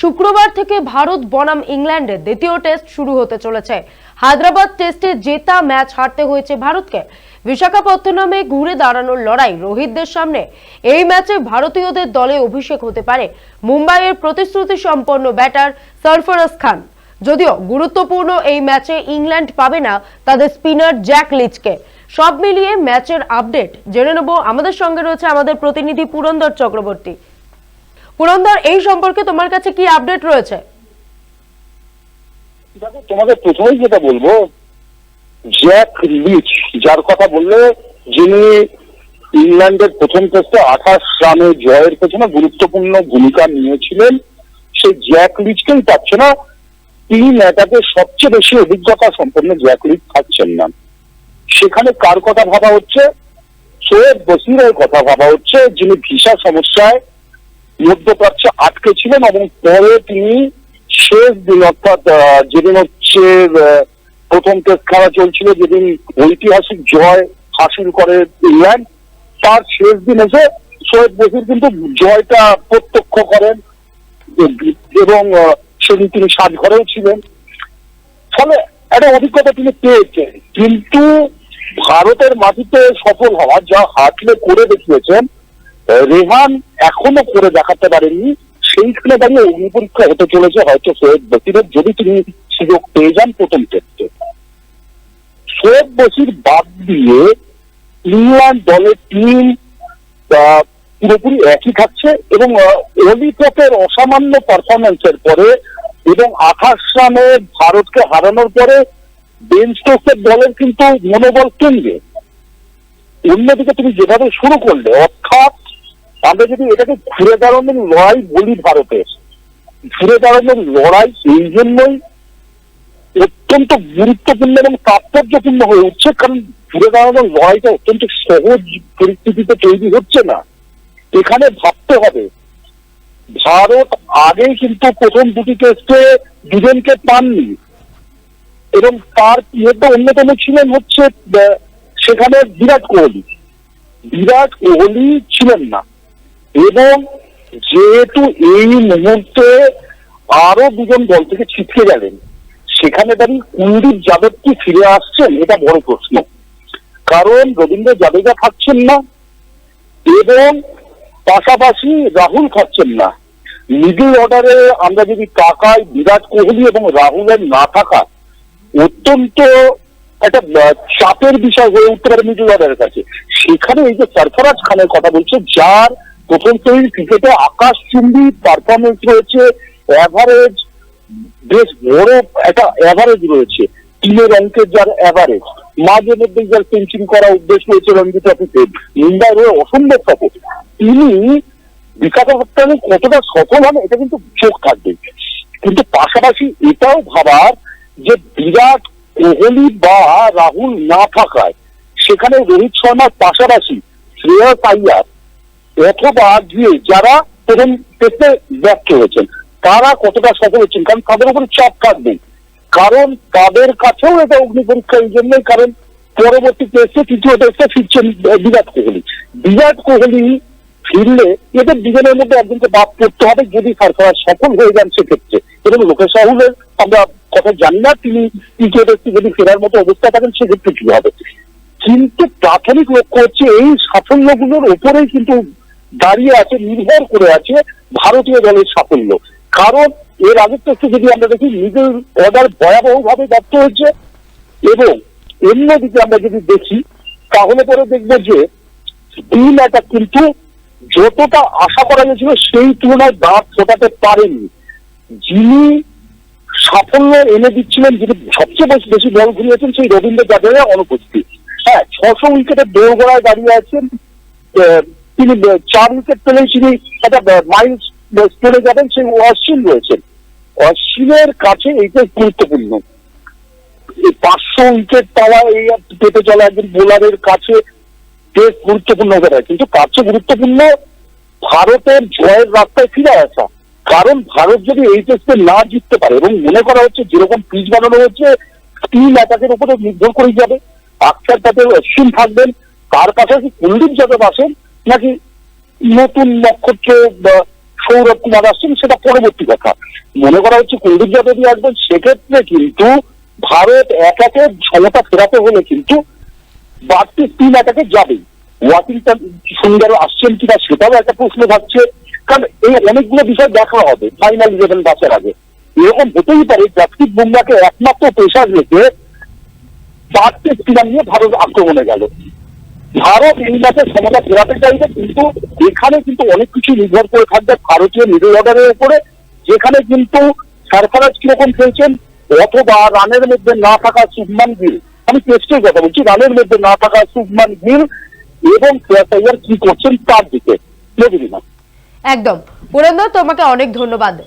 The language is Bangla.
শুক্রবার থেকে ভারত, বনাম ইংল্যান্ডের দ্বিতীয় টেস্ট শুরু হতে চলেছে। হায়দ্রাবাদ টেস্টে জেতা ম্যাচ হারতে হয়েছে ভারতকে। বিশাখাপত্তনমে ঘুরে দাঁড়ানোর লড়াই রোহিতদের সামনে। এই ম্যাচে ভারতীয়দের দলে অভিষেক হতে পারে মুম্বাইয়ের প্রতিশ্রুতি সম্পন্ন ব্যাটার সরফরাজ খান। যদিও গুরুত্বপূর্ণ এই ম্যাচে ইংল্যান্ড পাবে না তাদের স্পিনার জ্যাক লিচকে। সব মিলিয়ে ম্যাচের আপডেট জেনে নেব। আমাদের সঙ্গে রয়েছে আমাদের প্রতিনিধি পুরন্দর চক্রবর্তী। পুরন্দর, এই সম্পর্কে তোমার কাছে কি আপডেট রয়েছে? তোমাকে প্রথমেই যেটা বলব জ্যাক লিচ যার কথা বললে যিনি ইংল্যান্ডের প্রথম টেস্টে আঠাশ রানে জয়ের পেছনে গুরুত্বপূর্ণ ভূমিকা নিয়েছিলেন, সেই জ্যাক লিচকেই পাচ্ছে না, তিনি অ্যাটাকে সবচেয়ে বেশি অভিজ্ঞতা সম্পন্ন জ্যাক লিচ থাকছেন না। সেখানে কার কথা ভাবা হচ্ছে? সোয়েব বসিরের কথা ভাবা হচ্ছে, যিনি ভিসা সমস্যায় মধ্যপ্রাচ্যে আটকে ছিলেন এবং পরে তিনি শেষ দিন, অর্থাৎ যেদিন হচ্ছে প্রথম টেস্ট খেলা চলছিল, যেদিন ঐতিহাসিক জয় হাসিল করে ইংল্যান্ড, তার শেষ দিন এসে শোয়েব বসির কিন্তু জয়টা প্রত্যক্ষ করেন এবং সেদিন তিনি সাজ ঘরেও ছিলেন। ফলে একটা অভিজ্ঞতা তিনি পেয়েছেন কিন্তু ভারতের মাটিতে সফল হওয়া, যা হাটলে করে দেখিয়েছেন রেহান এখনও করে দেখাতে পারেননি। সেইখানে দাঁড়িয়ে অগ্নি পরীক্ষা হতে চলেছে, হয়তো সোয়েব বসিরের যদি তিনি সুযোগ পেয়ে যান প্রথম ক্ষেত্রে। সোয়েব বসির বাদ দিয়ে ইংল্যান্ড দলের টিম পুরোপুরি একই থাকছে এবং অলিপথের অসামান্য পারফরমেন্সের পরে এবং আঠাশ রানে ভারতকে হারানোর পরে বেন স্টোকসের দলের কিন্তু মনোবল কেন্দ্রে অন্যদিকে তুমি যেভাবে শুরু করলে আমরা যদি এটাকে ঘুরে দাঁড়ানোর লড়াই বলি ভারতের ঘুরে দাঁড়ানোর লড়াই এই জন্যই অত্যন্ত গুরুত্বপূর্ণ এবং তাৎপর্যপূর্ণ হয়ে উঠছে, কারণ ঘুরে দাঁড়ানোর লড়াইটা অত্যন্ত সহজ পরিস্থিতিতে তৈরি হচ্ছে না। এখানে ভাবতে হবে, ভারত আগেই কিন্তু প্রথম দুটি টেস্টে দুজনকে পাননি এবং তার ইয়েটা অন্যতম ছিলেন হচ্ছে সেখানে বিরাট কোহলি। বিরাট কোহলি ছিলেন না। এবং যেহেতু এই মুহূর্তে আরও দুজন দল থেকে ছিটকে গেলেন, সেখানে দাঁড়িয়ে কুলদীপ যাদব কি ফিরে আসছেন, এটা বড় প্রশ্ন। কারণ রবীন্দ্র জাদেজা থাকছেন না, এবং পাশাপাশি রাহুল থাকছেন না। মিডল অর্ডারে আমরা যদি তাকাই, বিরাট কোহলি এবং রাহুলের না থাকা অত্যন্ত একটা চাপের বিষয় হয়ে উঠতে পারে মিডল অর্ডারের কাছে। সেখানে এই যে সরফরাজ খানের কথা বলছে, যার প্রথম শ্রেণির ক্রিকেটে আকাশচুম্বী পারফরমেন্স রয়েছে অ্যাভারেজ বেশ বড় একটা অ্যাভারেজ রয়েছে টিমের অঙ্কের যার অ্যাভারেজ মাঝে মধ্যে যার পেন্সিং করা উদ্দেশ্য রয়েছে রঞ্জি ট্রফিতে মুম্বাই হয়ে অসম্ভব সফল তিনি বিকাশ বিশাখাপত্তনে কতটা সফল হবে এটা কিন্তু চোখ থাকবে। কিন্তু পাশাপাশি এটাও ভাবার যে বিরাট কোহলি বা রাহুল না থাকায়, সেখানে রোহিত শর্মার পাশাপাশি শ্রেয়স আইয়ার অথবা গিয়ে যারা প্রথম টেস্টে ব্যর্থ হয়েছেন, তারা কতটা সফল হচ্ছেন কারণ তাদের উপরে চাপ থাকবে। কারণ তাদের কাছেও এটা অগ্নি পরীক্ষা এই জন্যই, কারণ পরবর্তী টেস্টে তৃতীয় টেস্টে ফিরছেন বিরাট কোহলি। বিরাট কোহলি ফিরলে এদের দুজনের মধ্যে একজনকে বাদ করতে হবে যদি সরকার সফল হয়ে যান সেক্ষেত্রে। এবং লোকেশ রাহুলের আমরা কথা জানি না, তিনি তৃতীয় টেস্টে যদি ফেরার মতো অবস্থা থাকেন, সেক্ষেত্রে কি হবে? কিন্তু প্রাথমিক লক্ষ্য হচ্ছে এই সাফল্যগুলোর উপরেই কিন্তু দাঁড়িয়ে আছে, নির্ভর করে আছে ভারতীয় দলের সাফল্য। কারণ এর আগের টেস্টে যদি আমরা দেখি মিডল অর্ডার ভয়াবহভাবে ব্যর্থ হয়েছে এবং অন্যদিকে আমরা যদি দেখি, তাহলে পরে দেখব যে টিম অ্যাটাক কিন্তু যতটা আশা করা গেছিল, সেই তুলনায় দাঁত ফোটাতে পারেনি। যিনি সাফল্য এনে দিচ্ছিলেন, যিনি সবচেয়ে বেশি বেশি বল ঘুরিয়েছেন, সেই রবীন্দ্র জাদেজা অনুপস্থিত। হ্যাঁ ছশো উইকেটের দোরগোড়ায় দাঁড়িয়ে আছেন তিনি চার উইকেট পেলেই তিনি একটা মাইলস চলে যাবেন, সেই অশ্বিন রয়েছেন। অশ্বিনের কাছে এইটাই গুরুত্বপূর্ণ। পাঁচশো উইকেট পাওয়া এই পেতে চলা একজন বোলারের কাছে বেশ গুরুত্বপূর্ণ হতে পারে? কিন্তু চেয়ে গুরুত্বপূর্ণ ভারতের জয়ের রাস্তায় ফিরে আসা। কারণ ভারত যদি এই টেস্টে না জিততে পারে এবং মনে করা হচ্ছে যেরকম পিচ বানানো হচ্ছে স্টিল অ্যাটাকের উপরে নির্ভর করেই যাবে। আক্ষার তাতে অশ্বিন থাকবেন। তার পাশাপাশি কুলদীপ যাদব আসেন। নাকি নতুন নক্ষত্র সৌরভ কুমার আসছেন, সেটা পরবর্তী কথা। মনে করা হচ্ছে কুলদীপ যাদবই আসবেন, সেক্ষেত্রে কিন্তু ভারত একাকে সমতা ফেরাতে হলে কিন্তু বাড়তি তিন একাকে যাবেই। ওয়াশিংটন সুন্দর আসছেন কিনা সেটাও একটা প্রশ্ন থাকছে। কারণ এই অনেকগুলো বিষয় দেখা হবে ফাইনাল ইলেভেন বাঁচার আগে। এরকম হতেই পারে জাসপ্রীত বুমরাকে একমাত্র পেশার রেখে বাড়তি স্পিনার নিয়ে ভারত আক্রমণে গেল। ভারত ম্যাচে সমতা ফেরাতে চাইবে কিন্তু এখানে কিন্তু অনেক কিছু নির্ভর করে থাকবে ভারতীয় মিডল অর্ডারের উপরে। যেখানে কিন্তু সরফরাজ কীরকম খেলছেন, অথবা রানের মধ্যে না থাকা শুভমান গিল। আমি টেস্টের কথা বলছি রানের মধ্যে না থাকা শুভমান গিল এবং কি করছেন তার দিকে। না? একদম। পুরেন্দর, তোমাকে অনেক ধন্যবাদ।